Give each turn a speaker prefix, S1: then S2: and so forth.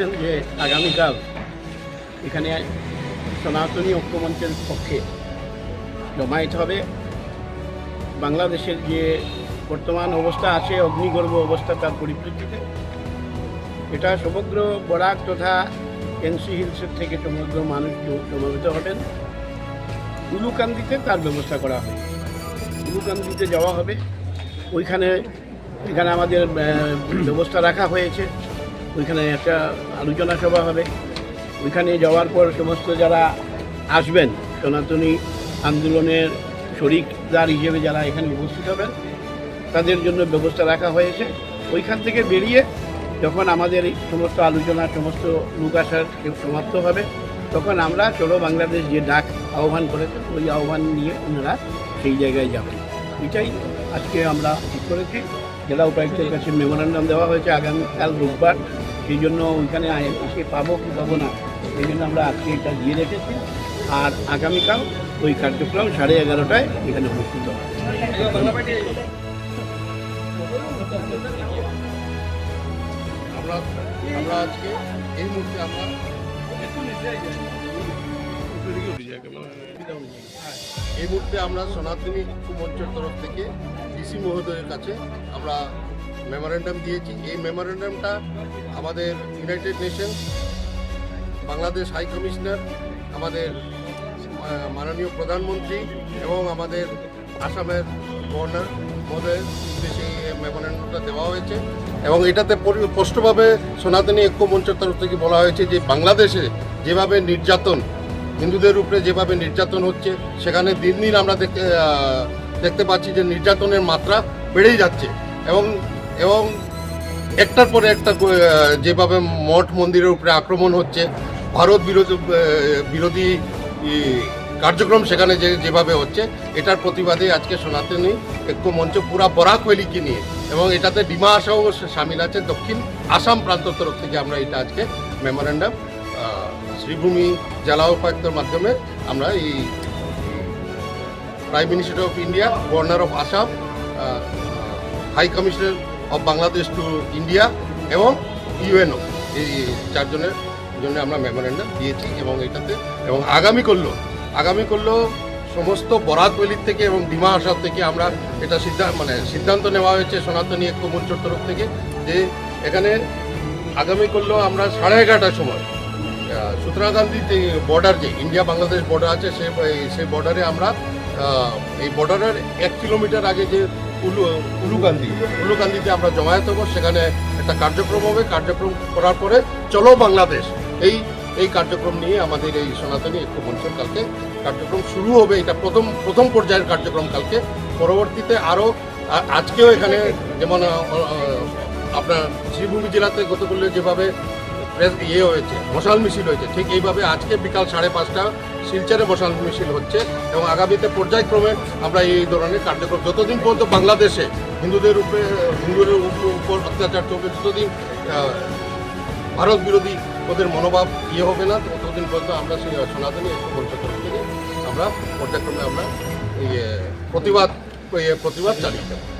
S1: করেছেন যে আগামীকাল এখানে সনাতনী ঐক্যমঞ্চের পক্ষে জমায়েত হবে। বাংলাদেশের যে বর্তমান অবস্থা আছে, অগ্নিগর্ভ অবস্থা তার পরিপ্রেক্ষিতে। এটা সমগ্র বরাক তথা এনসি হিলসের থেকে সমগ্র মানুষ সমবেত হবেন। উলুকান্দিতে তার ব্যবস্থা করা হবে। উলুকান্দিতে যাওয়া হবে। ওইখানে এখানে আমাদের ব্যবস্থা রাখা হয়েছে। ওইখানে একটা আলোচনা সভা হবে। ওইখানে যাওয়ার পর সমস্ত যারা আসবেন, সনাতনী আন্দোলনের শরিকদার হিসেবে যারা এখানে উপস্থিত হবেন, তাদের জন্য ব্যবস্থা রাখা হয়েছে। ওইখান থেকে বেরিয়ে যখন আমাদের এই সমস্ত আলোচনা, সমস্ত লোক আসার সমাপ্ত হবে, তখন আমরা চলো বাংলাদেশ যে ডাক আহ্বান করেছেন, ওই আহ্বান নিয়ে ওনারা সেই জায়গায় যাবেন। এটাই আজকে আমরা ঠিক করেছি। জেলা উপায়ুক্তের কাছে মেমোরান্ডাম দেওয়া হয়েছে। আগামীকাল রোববার সেই জন্য ওইখানে এসে পাবো কি পাবো না, সেই জন্য আমরা আজকে এটা দিয়ে রেখেছি। আর আগামীকাল ওই কার্যক্রম সাড়ে এগারোটায় এখানে হবে।
S2: আমরা আমরা আজকে এই মুহূর্তে এই মুহূর্তে আমরা সনাতনী মঞ্চের তরফ থেকে ডিসি মহোদয়ের কাছে আমরা মেমোরেন্ডাম দিয়েছি। এই মেমোরেন্ডামটা আমাদের united nation Bangladesh high commissioner, আমাদের মাননীয় প্রধানমন্ত্রী এবং আমাদের আসামের গভর্নর মহোদয়ের উদ্দেশ্যে এই মেমোরেন্ডামটা দেওয়া হয়েছে এবং এটাতে স্পষ্টভাবে সনাতনী ঐক্য মঞ্চের তরফ থেকে বলা হয়েছে যে বাংলাদেশে যেভাবে নির্যাতন, হিন্দুদের উপরে যেভাবে নির্যাতন হচ্ছে, সেখানে দিন দিন আমরা দেখতে দেখতে পাচ্ছি যে নির্যাতনের মাত্রা বেড়েই যাচ্ছে এবং এবং একটার পরে একটা যেভাবে মঠ মন্দিরের উপরে আক্রমণ হচ্ছে, ভারত বিরোধী বিরোধী কার্যক্রম সেখানে যে, যেভাবে হচ্ছে, এটার প্রতিবাদে আজকে সনাতনী ঐক্য মঞ্চ পুরা বরাক ভ্যালিকে নিয়ে, এবং এটাতে ডিমা আসাও সামিল আছে দক্ষিণ আসাম প্রান্ত তরফ থেকে আমরা এটা আজকে মেমোরেন্ডাম শ্রীভূমি জেলা উপায়ুক্তর মাধ্যমে আমরা এই prime minister of India governor of Assam high commissioner of Bangladesh to India এবং ইউএনও এই চারজনের জন্য আমরা মেমোরেন্ডাম দিয়েছি এবং এটাতে এবং আগামী করল আগামী করল সমস্ত বরাত ভ্যালির থেকে এবং ডিমা আসার থেকে আমরা এটা সিদ্ধান্ত মানে সিদ্ধান্ত নেওয়া হয়েছে সনাতনী ঐক্য মঞ্চের তরফ থেকে যে এখানে আগামী করল আমরা সাড়ে এগারোটার সময় আহ, সুতরাং গান্ধী বর্ডার যে ইন্ডিয়া বাংলাদেশ বর্ডার আছে সে সেই বর্ডারে আমরা এই বর্ডারের এক কিলোমিটার আগে যে উলু, উলুকান্দি, উলুকান্দিতে আমরা জমায়েত হব, সেখানে একটা কার্যক্রম হবে। কার্যক্রম করার পরে চলো বাংলাদেশ। এই এই কার্যক্রম নিয়ে আমাদের এই সনাতনী ঐক্য মঞ্চের কালকে। কার্যক্রম শুরু হবে, এটা প্রথম প্রথম পর্যায়ের কার্যক্রম কালকে। পরবর্তীতে আরও আজকেও এখানে যেমন আপনার শ্রীভূমি জেলাতে গতকালে যেভাবে ইয়ে হয়েছে, মশাল মিছিল হয়েছে, ঠিক এইভাবে আজকে বিকাল সাড়ে পাঁচটা শিলচরে মশাল মিছিল হচ্ছে এবং আগামীতে পর্যায়ক্রমে আমরা এই ধরনের কার্যক্রম যতদিন পর্যন্ত বাংলাদেশে হিন্দুদের উপরে, হিন্দুদের উপর অত্যাচার চলবে ততদিন ভারত বিরোধী ওদের মনোভাব ইয়ে হবে না, ততদিন পর্যন্ত আমরা সেই সনাতনী থেকে আমরা পর্যায়ক্রমে আমরা ইয়ে প্রতিবাদ প্রতিবাদ চালিয়ে যাব